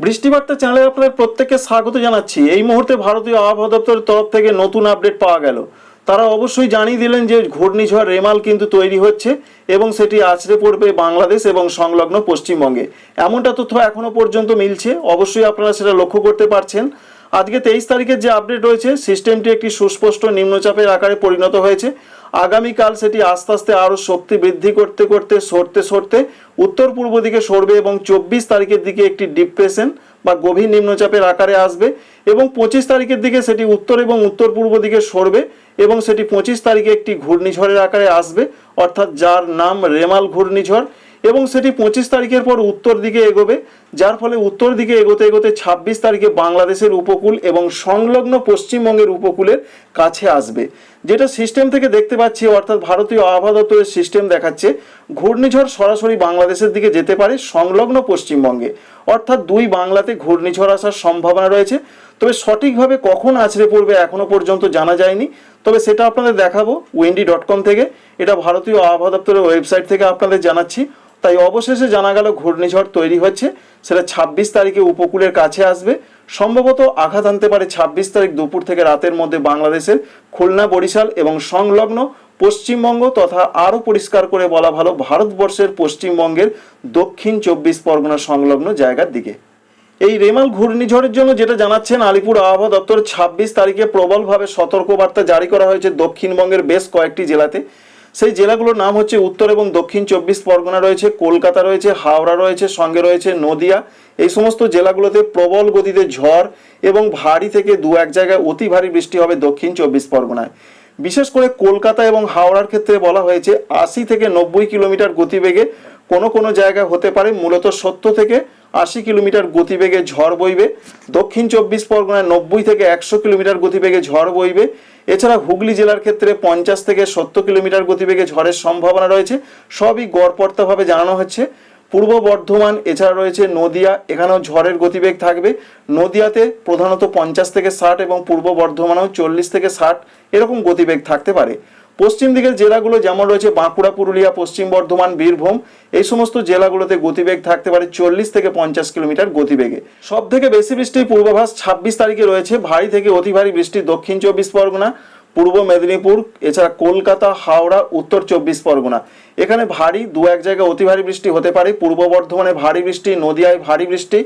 বৃষ্টিবার্তা চ্যানেলে আপনাদের প্রত্যেককে স্বাগত জানাচ্ছি। এই মুহূর্তে ভারতীয় আবহাওয়া দপ্তরের তরফ থেকে নতুন আপডেট পাওয়া গেল। তারা অবশ্যই জানিয়ে দিলেন যে ঘূর্ণিঝড় রেমাল কিন্তু তৈরি হচ্ছে এবং সেটি আছড়ে পড়বে বাংলাদেশ এবং সংলগ্ন পশ্চিমবঙ্গে। এমনটা তথ্য এখনও পর্যন্ত মিলছে। অবশ্যই আপনারা সেটা লক্ষ্য করতে পারছেন। আজকে তেইশ তারিখের যে আপডেট রয়েছে সিস্টেমটি একটি সুস্পষ্ট নিম্নচাপের আকারে পরিণত হয়েছে। আগামীকাল সেটি আস্তে আস্তে আরও শক্তি বৃদ্ধি করতে করতে সরতে সরতে উত্তর পূর্ব দিকে সরবে এবং চব্বিশ তারিখের দিকে একটি ডিপ্রেশন বা গভীর নিম্নচাপের আকারে আসবে এবং পঁচিশ তারিখের দিকে সেটি উত্তর এবং উত্তর পূর্ব দিকে সরবে এবং সেটি পঁচিশ তারিখে একটি ঘূর্ণিঝড়ের আকারে আসবে, অর্থাৎ যার নাম রেমাল ঘূর্ণিঝড়। এবং সেটি পঁচিশ তারিখের পর উত্তর দিকে এগোবে, যার ফলে উত্তর দিকে এগোতে এগোতে ছাব্বিশ তারিখে বাংলাদেশের উপকূল এবং সংলগ্ন পশ্চিমবঙ্গের উপকূলের কাছে আসবে। যেটা সিস্টেম থেকে দেখতে পাচ্ছি, অর্থাৎ ভারতীয় আবহাওয়া দপ্তরের সিস্টেম দেখাচ্ছে, ঘূর্ণিঝড় সরাসরি বাংলাদেশের দিকে যেতে পারে সংলগ্ন পশ্চিমবঙ্গে। অর্থাৎ দুই বাংলাতে ঘূর্ণিঝড় আসার সম্ভাবনা রয়েছে। তবে সঠিকভাবে কখন আছড়ে পড়বে এখনও পর্যন্ত জানা যায়নি। তবে সেটা আপনাদের দেখাবো উইন্ডি ডট কম থেকে। এটা ভারতীয় আবহাওয়া দপ্তরের ওয়েবসাইট থেকে আপনাদের জানাচ্ছি। তাই অবশেষে জানা গেল ঘূর্ণিঝড় তৈরি হচ্ছে। সেটা ছাব্বিশ তারিখে উপকূলের কাছে আসবে। সম্ভবত আঘাত আনতে পারে ছাব্বিশ তারিখ দুপুর থেকে রাতের মধ্যে বাংলাদেশের খুলনা, বরিশাল এবং সংলগ্ন পশ্চিমবঙ্গ তথা আরও পরিষ্কার করে বলা ভালো ভারতবর্ষের পশ্চিমবঙ্গের দক্ষিণ চব্বিশ পরগনা সংলগ্ন জায়গার দিকে। এই রেমাল ঘূর্ণিঝড়ের জন্য যেটা জানাচ্ছেন আলিপুর আবহাওয়া দপ্তর, ছাব্বিশ তারিখে প্রবলভাবে সতর্কবার্তা জারি করা হয়েছে দক্ষিণবঙ্গের বেশ কয়েকটি জেলাতে। সেই জেলাগুলোর নাম হচ্ছে উত্তর এবং দক্ষিণ চব্বিশ পরগনা রয়েছে, কলকাতা রয়েছে, হাওড়া রয়েছে, সঙ্গে রয়েছে নদিয়া। এই সমস্ত জেলাগুলোতে প্রবল গতিতে ঝড় এবং ভারী থেকে দু এক জায়গায় অতি ভারী বৃষ্টি হবে দক্ষিণ চব্বিশ পরগনায়। বিশেষ করে কলকাতা এবং হাওড়ার ক্ষেত্রে বলা হয়েছে, আশি থেকে নব্বই কিলোমিটার গতিবেগে কোনো কোনো জায়গায় হতে পারে, মূলত সত্তর থেকে আশি কিলোমিটার গতিবেগে ঝড় বইবে। দক্ষিণ চব্বিশ পরগনায় নব্বই থেকে একশো কিলোমিটার গতিবেগে ঝড় বইবে। এছাড়া হুগলি জেলার ক্ষেত্রে পঞ্চাশ থেকে সত্তর কিলোমিটার গতিবেগে ঝড়ের সম্ভাবনা রয়েছে। সবই গড়পড়তাভাবে জানানো হচ্ছে। পূর্ব বর্ধমান, এছাড়া রয়েছে নদিয়া, এখানেও ঝড়ের গতিবেগ থাকবে। নদিয়াতে প্রধানত পঞ্চাশ থেকে ষাট এবং পূর্ব বর্ধমানেও চল্লিশ থেকে ষাট এরকম গতিবেগ থাকতে পারে। পশ্চিম দিকের জেলাগুলো যেমন রয়েছে বাঁকুড়া, পুরুলিয়া, পশ্চিম বর্ধমান, বীরভূম, এই সমস্ত জেলাগুলোতে গতিবেগ থাকতে পারে চল্লিশ থেকে পঞ্চাশ কিলোমিটার গতিবেগে। সব থেকে বেশি বৃষ্টির পূর্বাভাস ছাব্বিশ তারিখে রয়েছে। ভারী থেকে অতি ভারী বৃষ্টি দক্ষিণ চব্বিশ পরগনা, পূর্ব মেদিনীপুর, এছাড়া কলকাতা, হাওড়া, উত্তর চব্বিশ পরগনা। এখানে ভারী, দু এক জায়গায় অতি ভারী বৃষ্টি হতে পারে। পূর্ব বর্ধমানে ভারী বৃষ্টি, নদিয়ায় ভারী বৃষ্টি।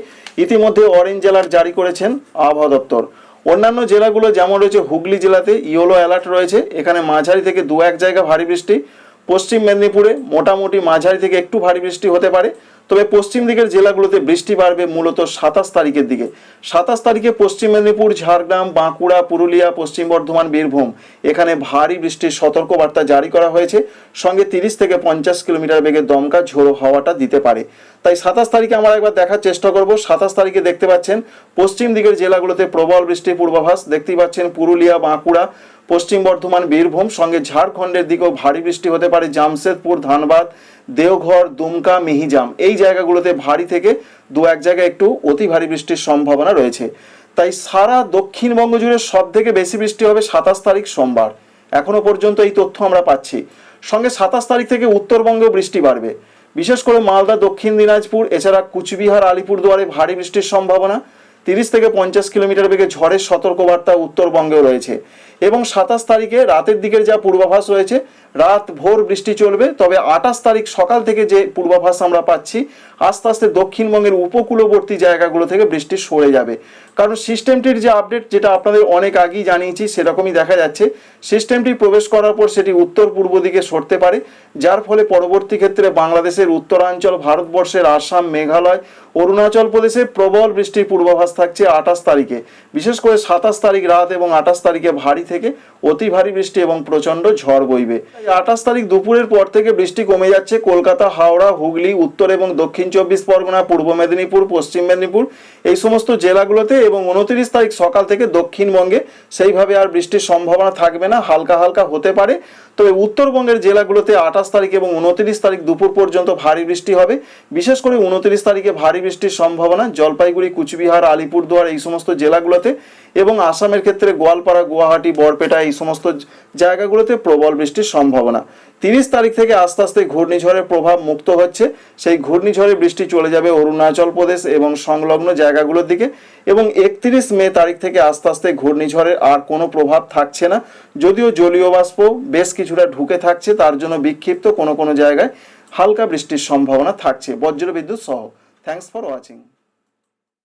ইতিমধ্যে অরেঞ্জ জেলার জারি করেছেন আবহাওয়া দপ্তর। অন্যান্য জেলাগুলো যেমন রয়েছে হুগলি জেলাতে ইয়েলো অ্যালার্ট রয়েছে। এখানে মাঝারি থেকে দু এক জায়গা ভারী বৃষ্টি। পশ্চিম মেদিনীপুরে মোটামুটি মাঝারি থেকে একটু ভারী বৃষ্টি হতে পারে। তবে পশ্চিম দিকের জেলাগুলোতে বৃষ্টি বাড়বে মূলত সাতাশ তারিখের দিকে। সাতাশ তারিখে পশ্চিম মেদিনীপুর, ঝাড়গ্রাম, বাঁকুড়া, পুরুলিয়া, পশ্চিম বর্ধমান, বীরভূম। এখানে ভারী বৃষ্টির সতর্কবার্তা জারি করা হয়েছে। সঙ্গে তিরিশ থেকে পঞ্চাশ কিলোমিটার বেগে দমকা ঝোড়ো হাওয়াটা দিতে পারে। তাই সাতাশ তারিখে আমরা একবার দেখার চেষ্টা করব। সাতাশ তারিখে দেখতে পাচ্ছেন পশ্চিম দিকের জেলাগুলোতে প্রবল বৃষ্টির পূর্বাভাস। দেখতেই পাচ্ছেন পুরুলিয়া, বাঁকুড়া, পশ্চিম বর্ধমান, বীরভূম। সঙ্গে ঝাড়খণ্ডের দিকেও ভারী বৃষ্টি হতে পারে। জামশেদপুর, ধানবাদ দেওঘর, দুমকা, মিহিজাম এই জায়গাগুলোতে ভারী থেকে দু এক জায়গায় একটু অতি ভারী বৃষ্টির সম্ভাবনা রয়েছে। তাই সারা দক্ষিণবঙ্গ জুড়ে সব থেকে বেশি বৃষ্টি হবে সাতাশ তারিখ সোমবার। এখনও পর্যন্ত এই তথ্য আমরা পাচ্ছি। সঙ্গে সাতাশ তারিখ থেকে উত্তরবঙ্গেও বৃষ্টি বাড়বে। বিশেষ করে মালদা, দক্ষিণ দিনাজপুর, এছাড়া কুচবিহার, আলিপুরদুয়ারে ভারী বৃষ্টির সম্ভাবনা। তিরিশ থেকে পঞ্চাশ কিলোমিটার বেগে ঝড়ের সতর্কবার্তা উত্তরবঙ্গেও রয়েছে। এবং সাতাশ তারিখে রাতের দিকের যা পূর্বাভাস রয়েছে, রাত ভোর বৃষ্টি চলবে, তবে আঠাশ তারিখ সকাল থেকে যে পূর্বাভাস আমরা পাচ্ছি, আস্তে আস্তে দক্ষিণবঙ্গের উপকূলবর্তী জায়গাগুলো থেকে বৃষ্টি সরে যাবে। কারণ সিস্টেমটির যে আপডেট, যেটা আপনাদের অনেক আগেই জানিয়েছি, সেরকমই দেখা যাচ্ছে। সিস্টেমটি প্রবেশ করার পর সেটি উত্তর পূর্ব দিকে সরতে পারে, যার ফলে পরবর্তী ক্ষেত্রে বাংলাদেশের উত্তরাঞ্চল, ভারতবর্ষের আসাম, মেঘালয় অরুণাচল প্রদেশে প্রবল বৃষ্টির পূর্বাভাস থাকছে আঠাশ তারিখে। বিশেষ করে সাতাশ তারিখ রাত এবং আঠাশ তারিখে ভারী থেকে অতি ভারী বৃষ্টি এবং প্রচণ্ড ঝড় বইবে। আঠাশ তারিখ দুপুরের পর থেকে বৃষ্টি কমে যাচ্ছে। কলকাতা, হাওড়া, হুগলি, উত্তর এবং দক্ষিণ চব্বিশ পরগনা, পূর্ব মেদিনীপুর, পশ্চিম মেদিনীপুর এই সমস্ত জেলাগুলোতে এবং উনত্রিশ তারিখ সকাল থেকে দক্ষিণবঙ্গে সেইভাবে আর বৃষ্টির সম্ভাবনা থাকবে না, হালকা হালকা হতে পারে। তবে উত্তরবঙ্গের জেলাগুলোতে আঠাশ তারিখ এবং উনত্রিশ তারিখ দুপুর পর্যন্ত ভারী বৃষ্টি হবে। বিশেষ করে উনত্রিশ তারিখে ভারী বৃষ্টির সম্ভাবনা জলপাইগুড়ি, কুচবিহার, আলিপুরদুয়ার এই সমস্ত জেলাগুলোতে এবং আসামের ক্ষেত্রে গোয়ালপাড়া, গুয়াহাটি, বরপেটা এই সমস্ত জায়গাগুলোতে প্রবল বৃষ্টির সম্ভাবনা। তিরিশ তারিখ থেকে আস্তে আস্তে ঘূর্ণিঝড়ের প্রভাব মুক্ত হচ্ছে। সেই ঘূর্ণিঝড়ে বৃষ্টি চলে যাবে অরুণাচল প্রদেশ এবং সংলগ্ন জায়গাগুলোর দিকে এবং একত্রিশ মে তারিখ থেকে আস্তে আস্তে ঘূর্ণিঝড়ের আর কোনো প্রভাব থাকছে না। যদিও জলীয় বাষ্প বেশ কিছুটা ঢুকে থাকছে, তার জন্য বিক্ষিপ্ত কোনো কোনো জায়গায় হালকা বৃষ্টির সম্ভাবনা থাকছে। বজ্রবিদ্যুৎ সহ। Thanks for watching